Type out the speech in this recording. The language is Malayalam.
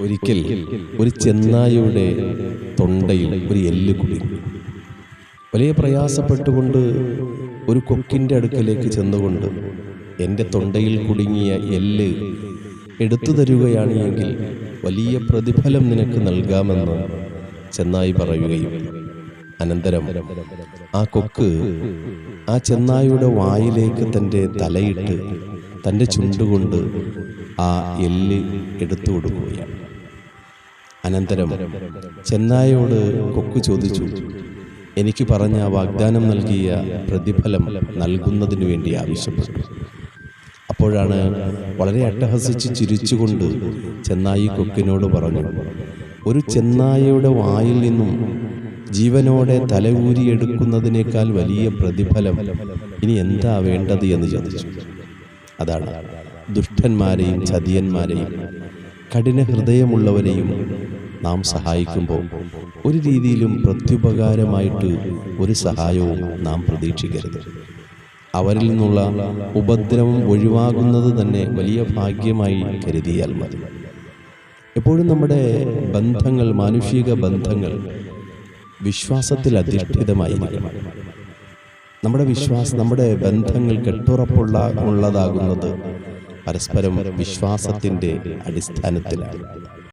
ഒരിക്കൽ ഒരു ചെന്നായിയുടെ തൊണ്ടയിൽ ഒരു എല്ല് കുടുങ്ങി വലിയ പ്രയാസപ്പെട്ടുകൊണ്ട് ഒരു കൊക്കിന്റെ അടുക്കലേക്ക് ചെന്നുകൊണ്ട് എന്റെ തൊണ്ടയിൽ കുടുങ്ങിയ എല്ല് എടുത്തു തരുകയാണെങ്കിൽ വലിയ പ്രതിഫലം നിനക്ക് നൽകാമെന്ന് ചെന്നായി പറയുകയും. അനന്തരം ആ കൊക്ക് ആ ചെന്നായിയുടെ വായിലേക്ക് തന്റെ തലയിട്ട് തന്റെ ചുണ്ടുകൊണ്ട് ആ എല്ല് എടുത്തു കൊടുക്കുകയാണ്. അനന്തരം ചെന്നായോട് കൊക്ക് ചോദിച്ചു എനിക്ക് പറഞ്ഞ വാഗ്ദാനം നൽകിയ പ്രതിഫലം നൽകുന്നതിന് വേണ്ടി ആവശ്യപ്പെട്ടു. അപ്പോഴാണ് വളരെ അട്ടഹസിച്ച് ചിരിച്ചുകൊണ്ട് ചെന്നായി കൊക്കിനോട് പറഞ്ഞു ഒരു ചെന്നായയുടെ വായിൽ നിന്നും ജീവനോടെ തലകൂരിയെടുക്കുന്നതിനേക്കാൾ വലിയ പ്രതിഫലം ഇനി എന്താ വേണ്ടത് എന്ന് ചോദിച്ചു. അതാണ് ദുഷ്ടന്മാരെയും ചതിയന്മാരെയും കഠിന ഹൃദയമുള്ളവരെയും നാം സഹായിക്കുമ്പോൾ ഒരു രീതിയിലും പ്രത്യുപകാരമായിട്ട് ഒരു സഹായവും നാം പ്രതീക്ഷിക്കരുത്. അവരിൽ നിന്നുള്ള ഉപദ്രവം ഒഴിവാകുന്നത് തന്നെ വലിയ ഭാഗ്യമായി കരുതിയാൽ മതി. എപ്പോഴും നമ്മുടെ ബന്ധങ്ങൾ മാനുഷിക ബന്ധങ്ങൾ വിശ്വാസത്തിൽ അധിഷ്ഠിതമായിരിക്കണം. നമ്മുടെ വിശ്വാസം നമ്മുടെ ബന്ധങ്ങൾ കെട്ടുറപ്പുള്ള ഉള്ളതാകുന്നത് പരസ്പരം വിശ്വാസത്തിന്റെ അടിസ്ഥാനത്തിലാണ്.